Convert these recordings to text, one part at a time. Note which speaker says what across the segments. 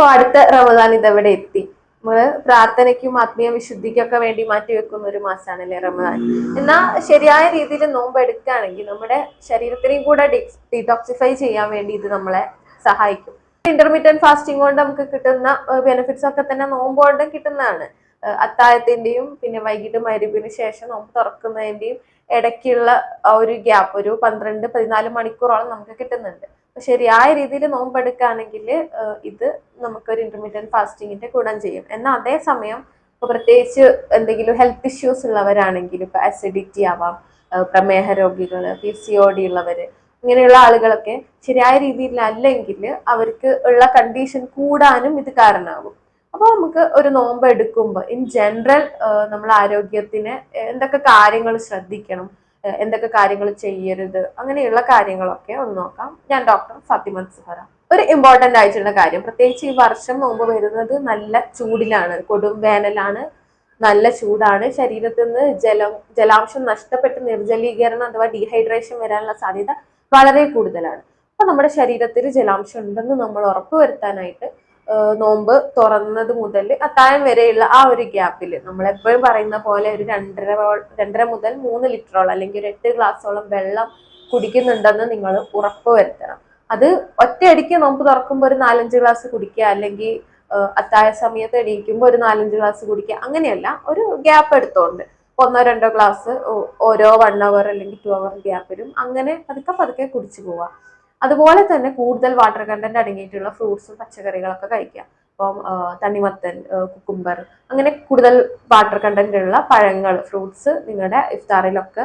Speaker 1: അപ്പോൾ അടുത്ത റമദാൻ ഇതവിടെ എത്തി? നമ്മൾ പ്രാർത്ഥനയ്ക്കും ആത്മീയ വിശുദ്ധിക്കൊക്കെ വേണ്ടി മാറ്റി വെക്കുന്ന ഒരു മാസമാണല്ലേ റമദാൻ. എന്നാൽ ശരിയായ രീതിയിൽ നോമ്പ് എടുക്കുകയാണെങ്കിൽ നമ്മുടെ ശരീരത്തിനെയും കൂടെ ഡീടോക്സിഫൈ ചെയ്യാൻ വേണ്ടി ഇത് നമ്മളെ സഹായിക്കും. ഇന്റർമീഡിയറ്റ് ഫാസ്റ്റിംഗ് കൊണ്ട് നമുക്ക് കിട്ടുന്ന ബെനിഫിറ്റ്സ് ഒക്കെ തന്നെ നോമ്പ് കൊണ്ടും കിട്ടുന്നതാണ്. അത്തായത്തിന്റെയും പിന്നെ വൈകിട്ട് മരുവിന് ശേഷം നോമ്പ് തുറക്കുന്നതിന്റെയും ഇടയ്ക്കുള്ള ഒരു ഗ്യാപ്പ് ഒരു പന്ത്രണ്ട് പതിനാല് മണിക്കൂറോളം നമുക്ക് കിട്ടുന്നുണ്ട്. ശരിയായ രീതിയിൽ നോമ്പെടുക്കുകയാണെങ്കിൽ ഇത് നമുക്കൊരു ഇന്റർമീഡിയറ്റ് ഫാസ്റ്റിങ്ങിന്റെ ഗുണം ചെയ്യും. എന്നാൽ അതേസമയം ഇപ്പൊ പ്രത്യേകിച്ച് എന്തെങ്കിലും ഹെൽത്ത് ഇഷ്യൂസ് ഉള്ളവരാണെങ്കിൽ ഇപ്പൊ അസിഡിറ്റി ആവാം പ്രമേഹ രോഗികൾ പി സി ഒ ഡി ഉള്ളവർ ഇങ്ങനെയുള്ള ആളുകളൊക്കെ ശരിയായ രീതിയിൽ അല്ലെങ്കിൽ അവർക്ക് ഉള്ള കണ്ടീഷൻ കൂടാനും ഇത് കാരണമാകും. അപ്പോൾ നമുക്ക് ഒരു നോമ്പ് എടുക്കുമ്പോൾ ഇൻ ജനറൽ നമ്മൾ ആരോഗ്യത്തിന് എന്തൊക്കെ കാര്യങ്ങൾ ശ്രദ്ധിക്കണം എന്തൊക്കെ കാര്യങ്ങൾ ചെയ്യരുത് അങ്ങനെയുള്ള കാര്യങ്ങളൊക്കെ ഒന്ന് നോക്കാം. ഞാൻ ഡോക്ടർ ഫാത്തിമ സുഹറ ഒരു ഇമ്പോർട്ടന്റ് ആയിട്ടുള്ള കാര്യം. പ്രത്യേകിച്ച് ഈ വർഷം നോമ്പ് വരുന്നത് നല്ല ചൂടിലാണ്. കൊടും വേനലാണ്. നല്ല ചൂടാണ്. ശരീരത്തിൽ നിന്ന് ജലം ജലാംശം നഷ്ടപ്പെട്ട് നിർജലീകരണം അഥവാ ഡീഹൈഡ്രേഷൻ വരാനുള്ള സാധ്യത വളരെ കൂടുതലാണ്. അപ്പൊ നമ്മുടെ ശരീരത്തിൽ ജലാംശം ഉണ്ടെന്ന് നമ്മൾ ഉറപ്പുവരുത്താനായിട്ട് നോമ്പ് തുറന്നത് മുതൽ അത്താഴം വരെയുള്ള ആ ഒരു ഗ്യാപ്പിൽ നമ്മൾ എപ്പോഴും പറയുന്ന പോലെ ഒരു രണ്ടര രണ്ടര മുതൽ മൂന്ന് ലിറ്ററോളം അല്ലെങ്കിൽ ഒരു എട്ട് ഗ്ലാസ്സോളം വെള്ളം കുടിക്കുന്നുണ്ടെന്ന് നിങ്ങൾ ഉറപ്പ് വരുത്തണം. അത് ഒറ്റയടിക്ക് നോമ്പ് തുറക്കുമ്പോൾ ഒരു നാലഞ്ച് ഗ്ലാസ് കുടിക്കുക അല്ലെങ്കിൽ അത്താഴ സമയത്ത് എണീക്കുമ്പോൾ ഒരു നാലഞ്ച് ഗ്ലാസ് കുടിക്കുക അങ്ങനെയല്ല ഒരു ഗ്യാപ്പ് എടുത്തോണ്ട് ഒന്നോ രണ്ടോ ഗ്ലാസ് ഓരോ വൺ അവർ അല്ലെങ്കിൽ ടു അവർ ഗ്യാപ്പിലും അങ്ങനെ പതുക്കെ പതുക്കെ കുടിച്ചു പോവുക. അതുപോലെ തന്നെ കൂടുതൽ വാട്ടർ കണ്ടന്റ് അടങ്ങിയിട്ടുള്ള ഫ്രൂട്ട്സും പച്ചക്കറികളൊക്കെ കഴിക്കുക. ഇപ്പം തണ്ണിമത്തൻ കുക്കുംബർ അങ്ങനെ കൂടുതൽ വാട്ടർ കണ്ടന്റ് ഉള്ള പഴങ്ങൾ ഫ്രൂട്ട്സ് നിങ്ങളുടെ ഇഫ്താറിലൊക്കെ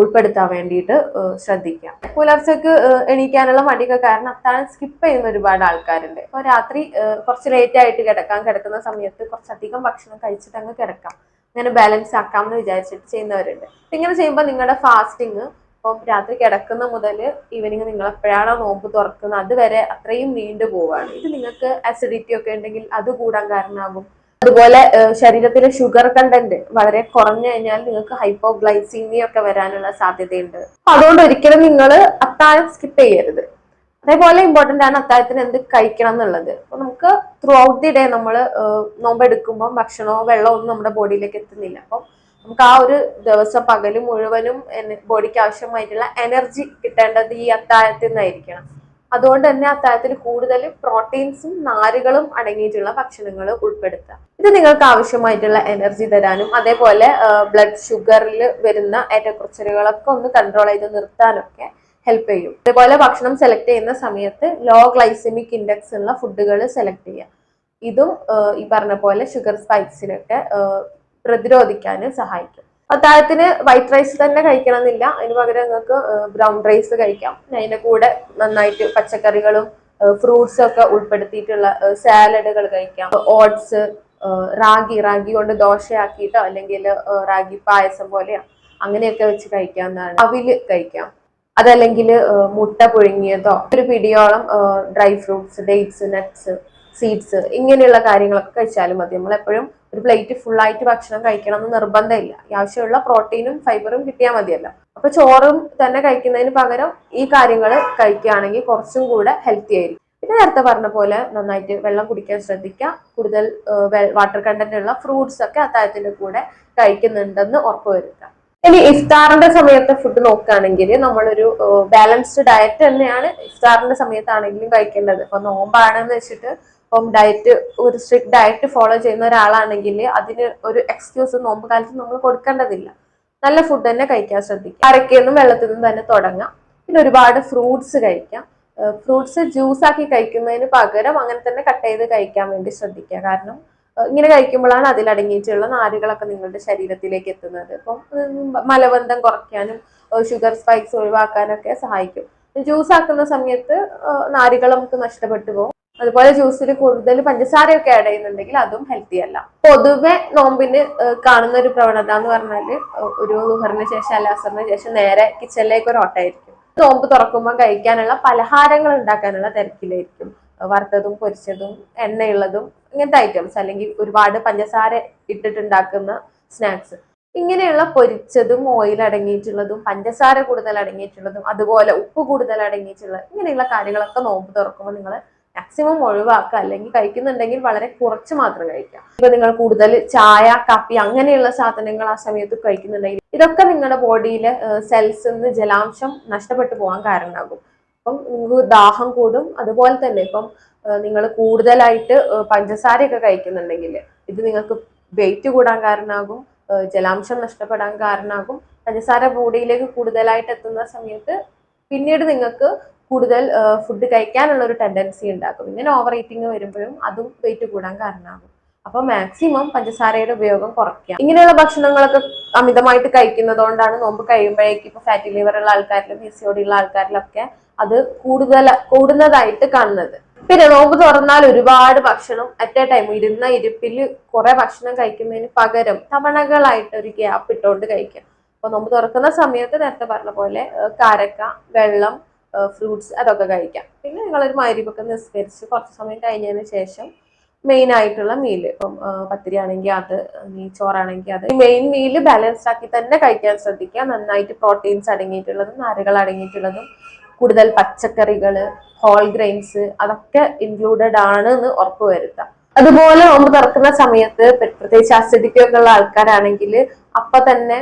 Speaker 1: ഉൾപ്പെടുത്താൻ വേണ്ടിയിട്ട് ശ്രദ്ധിക്കാം പുലർച്ചക്ക് എണീക്കാനുള്ള മടിയൊക്കെ കാരണം അത്താഴം സ്കിപ്പ് ചെയ്യുന്ന ഒരുപാട് ആൾക്കാരുണ്ട്. അപ്പോൾ രാത്രി കുറച്ച് ലേറ്റ് ആയിട്ട് കിടക്കാൻ കിടക്കുന്ന സമയത്ത് കുറച്ചധികം ഭക്ഷണം കഴിച്ചിട്ട് അങ്ങ് കിടക്കാം. അങ്ങനെ ബാലൻസ് ആക്കാം എന്ന് വിചാരിച്ചിട്ട് ചെയ്യുന്നവരുണ്ട്. ഇങ്ങനെ ചെയ്യുമ്പോൾ നിങ്ങളുടെ ഫാസ്റ്റിംഗ് ഇപ്പം രാത്രി കിടക്കുന്ന മുതൽ ഈവനിങ് നിങ്ങൾ എപ്പോഴാണോ നോമ്പ് തുറക്കുന്നത്? അതുവരെ അത്രയും നീണ്ടു പോവാണ്. ഇത് നിങ്ങൾക്ക് അസിഡിറ്റി ഒക്കെ ഉണ്ടെങ്കിൽ അത് കൂടാൻ കാരണമാകും. അതുപോലെ ശരീരത്തിലെ ഷുഗർ കണ്ടന്റ് വളരെ കുറഞ്ഞു കഴിഞ്ഞാൽ നിങ്ങൾക്ക് ഹൈപ്പോഗ്ലൈസീമിയ ഒക്കെ വരാനുള്ള സാധ്യതയുണ്ട്. അപ്പൊ അതുകൊണ്ട് ഒരിക്കലും നിങ്ങൾ അത്താഴം സ്കിപ്പ് ചെയ്യരുത്. അതേപോലെ ഇമ്പോർട്ടന്റ് ആണ് അത്താഴത്തിന് എന്ത് കഴിക്കണം എന്നുള്ളത്. അപ്പൊ നമുക്ക് ത്രൂ ഔട്ട് ദി ഡേ നമ്മൾ നോമ്പെടുക്കുമ്പോൾ ഭക്ഷണമോ വെള്ളമോ ഒന്നും നമ്മുടെ ബോഡിയിലേക്ക് എത്തുന്നില്ല. അപ്പം നമുക്ക് ആ ഒരു ദിവസം പകൽ മുഴുവനും ബോഡിക്ക് ആവശ്യമായിട്ടുള്ള എനർജി കിട്ടേണ്ടത് ഈ അത്താഴത്തിൽ നിന്നായിരിക്കണം. അതുകൊണ്ട് തന്നെ അത്താഴത്തിൽ കൂടുതൽ പ്രോട്ടീൻസും നാരുകളും അടങ്ങിയിട്ടുള്ള ഭക്ഷണങ്ങൾ ഉൾപ്പെടുത്തുക. ഇത് നിങ്ങൾക്ക് ആവശ്യമായിട്ടുള്ള എനർജി തരാനും അതേപോലെ ബ്ലഡ് ഷുഗറിൽ വരുന്ന ഏറ്റക്കുറച്ചിലുകളൊക്കെ ഒന്ന് കൺട്രോൾ ചെയ്ത് നിർത്താനൊക്കെ ഹെൽപ്പ് ചെയ്യും. അതേപോലെ ഭക്ഷണം സെലക്ട് ചെയ്യുന്ന സമയത്ത് ലോ ഗ്ലൈസമിക് ഇൻഡെക്സ് ഉള്ള ഫുഡുകൾ സെലക്ട് ചെയ്യുക. ഇതും ഈ പറഞ്ഞ പോലെ ഷുഗർ സ്പൈക്സിനൊക്കെ പ്രതിരോധിക്കാൻ സഹായിക്കും. അത്താഴത്തിന് വൈറ്റ് റൈസ് തന്നെ കഴിക്കണം എന്നില്ല അതിന് പകരം നിങ്ങൾക്ക് ബ്രൗൺ റൈസ് കഴിക്കാം. അതിന്റെ കൂടെ നന്നായിട്ട് പച്ചക്കറികളും ഫ്രൂട്ട്സും ഒക്കെ ഉൾപ്പെടുത്തിയിട്ടുള്ള സാലഡുകൾ കഴിക്കാം. ഓട്സ് റാഗി റാഗി കൊണ്ട് ദോശയാക്കിയിട്ടോ അല്ലെങ്കിൽ റാഗി പായസം പോലെയോ. അങ്ങനെയൊക്കെ വെച്ച് കഴിക്കാവുന്നതാണ്. അവിൽ കഴിക്കാം. അതല്ലെങ്കിൽ മുട്ട പുഴുങ്ങിയതോ ഒരു പിടിയോളം dry fruits dates nuts seeds ഇങ്ങനെയുള്ള കാര്യങ്ങളൊക്കെ കഴിച്ചാലും മതി. നമ്മൾ എപ്പോഴും ഒരു പ്ലേറ്റ് ഫുൾ ആയിട്ട് ഭക്ഷണം കഴിക്കണം എന്ന് നിർബന്ധമില്ല ആവശ്യമുള്ള പ്രോട്ടീനും ഫൈബറും കിട്ടിയാൽ മതിയല്ലോ. അപ്പൊ ചോറും തന്നെ കഴിക്കുന്നതിന് പകരം ഈ കാര്യങ്ങൾ കഴിക്കുകയാണെങ്കിൽ കുറച്ചും കൂടെ ഹെൽത്തി ആയിരിക്കും. പിന്നെ നേരത്തെ പറഞ്ഞ പോലെ നന്നായിട്ട് വെള്ളം കുടിക്കാൻ ശ്രദ്ധിക്കുക. കൂടുതൽ വാട്ടർ കണ്ടന്റ് ഉള്ള ഫ്രൂട്ട്സ് ഒക്കെ അത്താഴത്തിന്റെ കൂടെ കഴിക്കുന്നുണ്ടെന്ന് ഉറപ്പുവരുത്തുക ഇനി ഇഫ്താറിന്റെ സമയത്തെ ഫുഡ് നോക്കുകയാണെങ്കിൽ നമ്മളൊരു ബാലൻസ്ഡ് ഡയറ്റ് തന്നെയാണ് ഇഫ്താറിന്റെ സമയത്താണെങ്കിലും കഴിക്കേണ്ടത്. ഇപ്പൊ നോമ്പാണെന്ന് വെച്ചിട്ട് ഇപ്പം ഡയറ്റ് ഒരു സ്ട്രിക്ട് ഡയറ്റ് ഫോളോ ചെയ്യുന്ന ഒരാളാണെങ്കിൽ അതിന് ഒരു എക്സ്ക്യൂസ് നോമ്പ് കാലത്ത് നമ്മൾ കൊടുക്കേണ്ടതില്ല. നല്ല ഫുഡ് തന്നെ കഴിക്കാൻ ശ്രദ്ധിക്കുക. അരക്കയെന്നും വെള്ളത്തിൽ നിന്നും തന്നെ തുടങ്ങാം. പിന്നെ ഒരുപാട് ഫ്രൂട്ട്സ് കഴിക്കാം. ഫ്രൂട്ട്സ് ജ്യൂസ് ആക്കി കഴിക്കുന്നതിന് പകരം അങ്ങനെ തന്നെ കട്ട് ചെയ്ത് കഴിക്കാൻ വേണ്ടി ശ്രദ്ധിക്കുക. കാരണം ഇങ്ങനെ കഴിക്കുമ്പോഴാണ് അതിലടങ്ങിയിട്ടുള്ള നാരുകളൊക്കെ നിങ്ങളുടെ ശരീരത്തിലേക്ക് എത്തുന്നത്. അപ്പം മലബന്ധം കുറയ്ക്കാനും ഷുഗർ സ്പൈക്സ് ഒഴിവാക്കാനൊക്കെ സഹായിക്കും. ജ്യൂസ് ആക്കുന്ന സമയത്ത് നാരുകൾ നമുക്ക് നഷ്ടപ്പെട്ടു പോകും. അതുപോലെ ജ്യൂസിൽ കൂടുതൽ പഞ്ചസാരയൊക്കെ ആഡ് ചെയ്യുന്നുണ്ടെങ്കിൽ അതും ഹെൽത്തി അല്ല. പൊതുവെ നോമ്പിന് കാണുന്ന ഒരു പ്രവണത എന്ന് പറഞ്ഞാൽ ഒരു ദുഹറിന് ശേഷം അല്ല അസറിന് ശേഷം നേരെ കിച്ചണിലേക്ക് ഒരു ഓട്ടമായിരിക്കും. നോമ്പ് തുറക്കുമ്പോൾ കഴിക്കാനുള്ള പലഹാരങ്ങൾ ഉണ്ടാക്കാനുള്ള തിരക്കിലായിരിക്കും. വറുത്തതും പൊരിച്ചതും എണ്ണയുള്ളതും ഇങ്ങനത്തെ ഐറ്റംസ് അല്ലെങ്കിൽ ഒരുപാട് പഞ്ചസാര ഇട്ടിട്ടുണ്ടാക്കുന്ന സ്നാക്സ് ഇങ്ങനെയുള്ള പൊരിച്ചതും ഓയിൽ അടങ്ങിയിട്ടുള്ളതും പഞ്ചസാര കൂടുതൽ അടങ്ങിയിട്ടുള്ളതും അതുപോലെ ഉപ്പ് കൂടുതൽ അടങ്ങിയിട്ടുള്ള ഇങ്ങനെയുള്ള കാര്യങ്ങളൊക്കെ നോമ്പ് തുറക്കുമ്പോൾ നിങ്ങൾ മാക്സിമം ഒഴിവാക്കുക അല്ലെങ്കിൽ കഴിക്കുന്നുണ്ടെങ്കിൽ വളരെ കുറച്ച് മാത്രം കഴിക്കുക. ഇപ്പൊ നിങ്ങൾ കൂടുതൽ ചായ കാപ്പി അങ്ങനെയുള്ള സാധനങ്ങൾ ആ സമയത്ത് കഴിക്കുന്നുണ്ടെങ്കിൽ ഇതൊക്കെ നിങ്ങളുടെ ബോഡിയിലെ സെൽസിൽ നിന്ന് ജലാംശം നഷ്ടപ്പെട്ടു പോകാൻ കാരണമാകും. അപ്പം നിങ്ങൾക്ക് ദാഹം കൂടും. അതുപോലെ തന്നെ ഇപ്പം നിങ്ങൾ കൂടുതലായിട്ട് പഞ്ചസാരയൊക്കെ കഴിക്കുന്നുണ്ടെങ്കിൽ ഇത് നിങ്ങൾക്ക് വെയിറ്റ് കൂടാൻ കാരണമാകും ജലാംശം നഷ്ടപ്പെടാൻ കാരണമാകും. പഞ്ചസാര ബോഡിയിലേക്ക് കൂടുതലായിട്ട് എത്തുന്ന സമയത്ത് പിന്നീട് നിങ്ങൾക്ക് കൂടുതൽ ഫുഡ് കഴിക്കാനുള്ള ഒരു ടെൻഡൻസി ഉണ്ടാക്കും. ഇങ്ങനെ ഓവർ ഈറ്റിംഗ് വരുമ്പോഴും അതും വെയിറ്റ് കൂടാൻ കാരണമാകും. അപ്പൊ മാക്സിമം പഞ്ചസാരയുടെ ഉപയോഗം കുറയ്ക്കുക. ഇങ്ങനെയുള്ള ഭക്ഷണങ്ങളൊക്കെ അമിതമായിട്ട് കഴിക്കുന്നതുകൊണ്ടാണ് നോമ്പ് കഴിയുമ്പോഴേക്കും ഇപ്പൊ ഫാറ്റി ലിവർ ഉള്ള ആൾക്കാരിലും പി സി ഉള്ള ആൾക്കാരിലൊക്കെ അത് കൂടുതൽ കൂടുന്നതായിട്ട് കാണുന്നത്. പിന്നെ നോമ്പ് തുറന്നാൽ ഒരുപാട് ഭക്ഷണം അറ്റ് എ ടൈം ഇരുന്ന ഇരിപ്പിൽ കുറെ ഭക്ഷണം കഴിക്കുന്നതിന് പകരം തവണകളായിട്ട് ഒരു ഗ്യാപ്പ് ഇട്ടുകൊണ്ട് കഴിക്കാം അപ്പൊ നോമ്പ് തുറക്കുന്ന സമയത്ത് നേരത്തെ പറഞ്ഞ പോലെ കാരക്ക വെള്ളം ഫ്രൂട്ട്സ് അതൊക്കെ കഴിക്കാം. പിന്നെ നിങ്ങളൊരു മാരിപ്പൊക്കെ നിസ്കരിച്ച് കുറച്ച് സമയം കഴിഞ്ഞതിന് ശേഷം മെയിൻ ആയിട്ടുള്ള മീൽ ഇപ്പം പത്തിരി ആണെങ്കിൽ അത് നീച്ചോറാണെങ്കിൽ ചോറാണെങ്കിൽ അത്. മെയിൻ മീൽ ബാലൻസ്ഡ് ആക്കി തന്നെ കഴിക്കാൻ ശ്രദ്ധിക്കുക. നന്നായിട്ട് പ്രോട്ടീൻസ് അടങ്ങിയിട്ടുള്ളതും നാരുകൾ അടങ്ങിയിട്ടുള്ളതും കൂടുതൽ പച്ചക്കറികൾ ഹോൾ ഗ്രെയിൻസ് അതൊക്കെ ഇൻക്ലൂഡഡ് ആണ് എന്ന് ഉറപ്പുവരുത്താം അതുപോലെ നോമ്പ് തുറക്കുന്ന സമയത്ത് പ്ര- പ്രത്യേകിച്ച് അസിഡിറ്റി ഒക്കെ ഉള്ള ആൾക്കാരാണെങ്കിൽ അപ്പൊ തന്നെ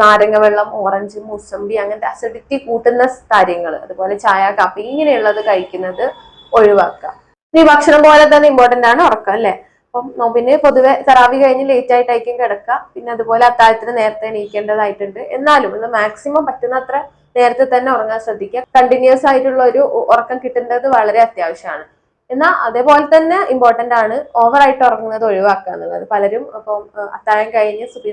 Speaker 1: നാരങ്ങ വെള്ളം ഓറഞ്ച് മുസമ്പി അങ്ങനത്തെ അസിഡിറ്റി കൂട്ടുന്ന കാര്യങ്ങൾ അതുപോലെ ചായ കാപ്പി ഇങ്ങനെയുള്ളത് കഴിക്കുന്നത് ഒഴിവാക്കുക. ഈ ഭക്ഷണം പോലെ തന്നെ ഇമ്പോർട്ടന്റ് ആണ് ഉറക്കം അല്ലേ? അപ്പം നോമ്പിന് പൊതുവെ തറാവി കഴിഞ്ഞ് ലേറ്റ് ആയിട്ടായിരിക്കും കിടക്കുക. പിന്നെ അതുപോലെ അത്താഴത്തിന് നേരത്തെ എണീക്കേണ്ടതായിട്ടുണ്ട്. എന്നാലും ഒന്ന് മാക്സിമം പറ്റുന്നത്ര നേരത്തെ തന്നെ ഉറങ്ങാൻ ശ്രദ്ധിക്കുക. കണ്ടിന്യൂസ് ആയിട്ടുള്ള ഒരു ഉറക്കം കിട്ടേണ്ടത് വളരെ അത്യാവശ്യമാണ്. എന്നാൽ അതേപോലെ തന്നെ ഇമ്പോർട്ടന്റ് ആണ് ഓവറായിട്ട് ഉറങ്ങുന്നത് ഒഴിവാക്കുക എന്നുള്ളത്. പലരും അപ്പം അത്താഴം കഴിഞ്ഞ് സുബി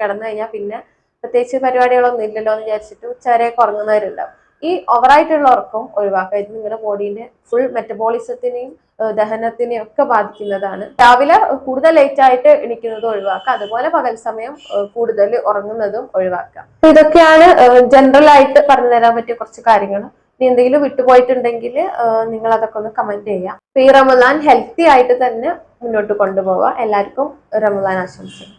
Speaker 1: കിടന്നു കഴിഞ്ഞാൽ പിന്നെ പ്രത്യേകിച്ച് പരിപാടികളൊന്നും ഇല്ലല്ലോ എന്ന് വിചാരിച്ചിട്ട് ഉച്ചവരെ ഉറങ്ങുന്നവരുണ്ടാവും ഈ ഓവറായിട്ടുള്ള ഉറക്കം ഒഴിവാക്കുക ഇത് നിങ്ങളുടെ ബോഡീന്റെ ഫുൾ മെറ്റബോളിസത്തിനെയും ദഹനത്തിനെയും ഒക്കെ ബാധിക്കുന്നതാണ്. രാവിലെ കൂടുതൽ ലേറ്റ് ആയിട്ട് എണിക്കുന്നതും ഒഴിവാക്കുക അതുപോലെ പകൽ സമയം കൂടുതൽ ഉറങ്ങുന്നതും ഒഴിവാക്കുക ഇതൊക്കെയാണ് ജനറൽ ആയിട്ട് പറഞ്ഞു തരാൻ പറ്റിയ കുറച്ച് കാര്യങ്ങൾ. ഇനി എന്തെങ്കിലും വിട്ടുപോയിട്ടുണ്ടെങ്കിൽ നിങ്ങൾ അതൊക്കെ ഒന്ന് കമന്റ് ചെയ്യാം. ഈ റമദാൻ ഹെൽത്തി ആയിട്ട് തന്നെ മുന്നോട്ട് കൊണ്ടുപോവാം. എല്ലാവർക്കും റമദാൻ ആശംസകൾ.